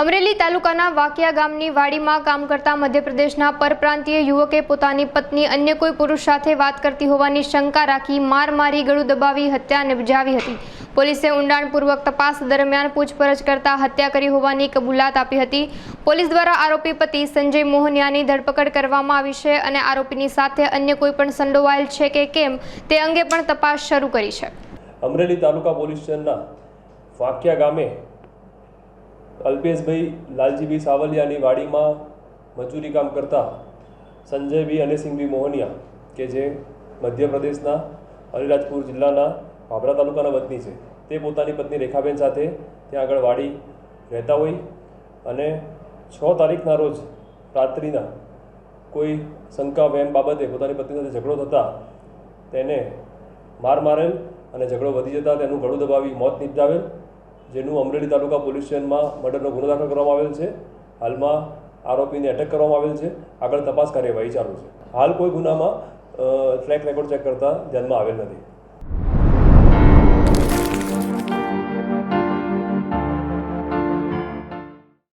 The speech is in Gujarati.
અમરેલી તાલુકાના વાકિયા ગામની વાડીમાં કામ કરતા મધ્યપ્રદેશના પરપ્રાંતીય યુવકે પોતાની પત્ની અન્ય કોઈ પુરુષ સાથે વાત કરતી હોવાની શંકા રાખી માર મારી ગળું દબાવી હત્યા નિપજાવી હતી. પોલીસે ઊંડાણપૂર્વક તપાસ દરમિયાન પૂછપરછ કરતા હત્યા કરી હોવાની કબૂલાત આપી હતી. પોલીસ દ્વારા આરોપી પતિ સંજય મોહનિયાની ધરપકડ કરવામાં આવી છે અને આરોપીની સાથે અન્ય કોઈ પણ સંડોવાયેલ છે કે કેમ તે અંગે પણ તપાસ શરૂ કરી છે. અમરેલી તાલુકા પોલીસ સ્ટેશનના વાક્યા ગામે અલ્પેશભાઈ, લાલજીભાઈ સાવલિયાની વાડીમાં મજૂરી કામ કરતા સંજયભાઈ અનેસિંહભાઈ મોહનિયા, કે જે મધ્યપ્રદેશના અલીરાજપુર જિલ્લાના ભાભરા તાલુકાના વતની છે. તે પોતાની પત્ની રેખાબેન સાથે ત્યાં આગળ વાડી રહેતા હોય અને છ તારીખના રોજ રાત્રિના કોઈ શંકા, વહેમ બાબતે પોતાની પત્ની સાથે ઝઘડો થતાં તેને માર મારેલ અને ઝઘડો વધી જતાં તેનું ગળું દબાવી મોત નિપજાવેલ. જેનું અમરેલી તાલુકા પોલીસ સ્ટેશનમાં મર્ડરનો ગુનો દાખલ કરવામાં આવેલ છે. હાલમાં આરોપીને અટક કરવામાં આવેલ છે. આગળ તપાસ કાર્યવાહી ચાલુ છે. હાલ કોઈ ગુનામાં ટ્રેક રેકોર્ડ ચેક કરતાં ધ્યાનમાં આવેલ નથી.